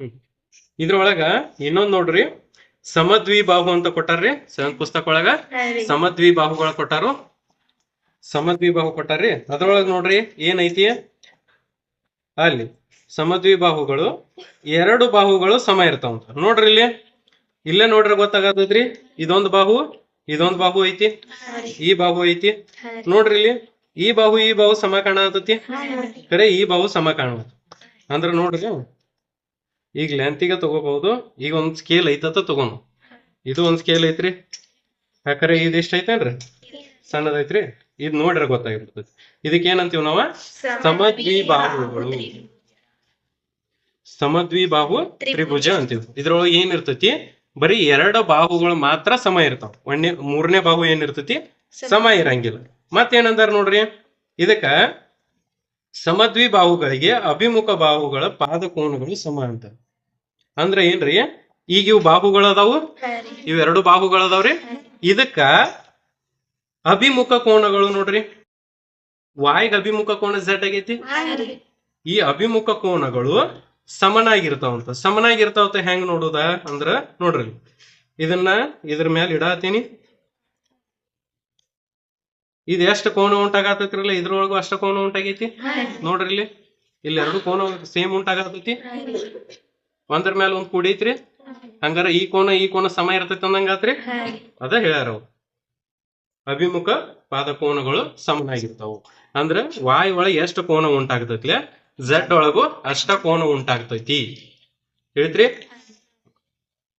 ಹ್ಮ್. ಇದ್ರೊಳಗ ಇನ್ನೊಂದ್ ನೋಡ್ರಿ. ಸಮದ್ವಿ ಬಾಹು ಅಂತ ಕೊಟ್ಟಾರ್ರಿ. ಸೆವೆಂತ್ ಪುಸ್ತಕ ಒಳಗ. ಸಮದ್ವಿ ಬಾಹುಗಳ ಕೊಟ್ಟಾರು. ಸಮದ್ವಿ ಬಾಹು ಕೊಟ್ಟಾರ್ರಿ. ಅದ್ರೊಳಗ ನೋಡ್ರಿ ಏನೈತಿ? ಅಲ್ಲಿ ಸಮದ್ವಿ ಬಾಹುಗಳು ಎರಡು ಬಾಹುಗಳು ಸಮ ಇರ್ತಾವಂತ ನೋಡ್ರಿ ಇಲ್ಲಿ. ಇಲ್ಲೇ ನೋಡ್ರಿ ಗೊತ್ತಾಗತ್ತದ್ರಿ. ಇದೊಂದ್ ಬಾಹು ಇದೊಂದ್ ಬಾಹು ಐತಿ. ಈ ಬಾಹು ಐತಿ. ನೋಡ್ರಿ ಇಲ್ಲಿ. ಈ ಬಾಹು ಈ ಬಾಹು ಸಮ ಕಾಣತತಿ ಕರೆ ಈ ಬಾಹು ಸಮ ಕಾಣ ಅಂದ್ರ ನೋಡ್ರಿ ಈಗ ಲೆಂತಿಗೆ ತಗೋಬಹುದು. ಈಗ ಒಂದ್ ಸ್ಕೇಲ್ ಐತತ ತಗೋನು. ಇದು ಒಂದ್ ಸ್ಕೇಲ್ ಐತ್ರಿ. ಯಾಕರೆ ಇದು ಎಷ್ಟ್ ಐತೇನ್ರಿ? ಸಣ್ಣದೈತ್ರಿ. ಇದ್ ನೋಡ್ರಿ ಗೊತ್ತಾಗಿರ್ತೈತಿ. ಇದಕ್ಕೆ ಏನಂತೀವಿ ನಾವ? ಸಮದ್ವಿ ಬಾಹು ತ್ರಿಭುಜ ಅಂತೀವಿ. ಇದ್ರೊಳಗೆ ಏನ್ ಇರ್ತೈತಿ? ಬರೀ ಎರಡ ಬಾಹುಗಳು ಮಾತ್ರ ಸಮ ಇರ್ತಾವ. ಒಂದೇ ಮೂರನೇ ಬಾಹು ಏನ್ ಇರ್ತೈತಿ? ಸಮ ಇರಂಗಿಲ್ಲ. ಮತ್ತೇನಂದಾರ ನೋಡ್ರಿ? ಇದಕ್ಕ ಸಮದ್ವಿ ಬಾಹುಗಳಿಗೆ ಅಭಿಮುಖ ಬಾಹುಗಳ ಪಾದಕೋನಗಳು ಸಮ ಅಂತ ಅಂದ್ರ ಏನ್ರಿ? ಈಗ ಇವು ಬಾಹುಗಳದಾವು? ಇವೆರಡು ಬಾಹುಗಳದಾವ್ರಿ? ಇದಕ್ಕ ಅಭಿಮುಖ ಕೋಣಗಳು ನೋಡ್ರಿ. ವಾಯ್ಗ್ ಅಭಿಮುಖ ಕೋಣ ಸೆಟ್ ಆಗೈತಿ? ಈ ಅಭಿಮುಖ ಕೋನಗಳು ಸಮನಾಗಿರ್ತಾವಂತ. ಸಮನಾಗಿರ್ತಾವಂತ ಹೆಂಗ್ ನೋಡುದ ಅಂದ್ರ ನೋಡ್ರಿ. ಇದನ್ನ ಇದ್ರ ಮೇಲೆ ಇಡಾತೀನಿ. ಇದು ಎಷ್ಟು ಕೋಣ ಉಂಟಾಗತೈತ್ರಲ್ಲ ಇದ್ರೊಳಗು ಅಷ್ಟ ಕೋಣ ಉಂಟಾಗೈತಿ? ನೋಡ್ರಿ ಇಲ್ಲಿ ಇಲ್ಲಿ ಎರಡು ಕೋನ ಸೇಮ್ ಉಂಟಾಗತೈತಿ ಒಂದ್ರ ಮೇಲೆ ಒಂದ್ ಕೂಡೈತ್ರಿ ಹಂಗಾರ ಈ ಕೋನ ಈ ಕೋನ ಸಮ ಇರ್ತೈತಿ ಅಂದಂಗಾತ್ರಿ ಅದ ಹೇಳ್ಯಾರ ಅಭಿಮುಖ ಅಭಿಮುಖ ಪಾದಕೋನಗಳು ಸಮನಾಗಿರ್ತಾವು. ಅಂದ್ರ ವಾಯ್ ಒಳಗೆ ಎಷ್ಟು ಕೋನ ಉಂಟಾಗ್ತೈತಿ ಝಡ್ ಒಳಗೂ ಅಷ್ಟ ಕೋನ ಉಂಟಾಗ್ತೈತಿ. ಹೇಳ್ತ್ರಿ?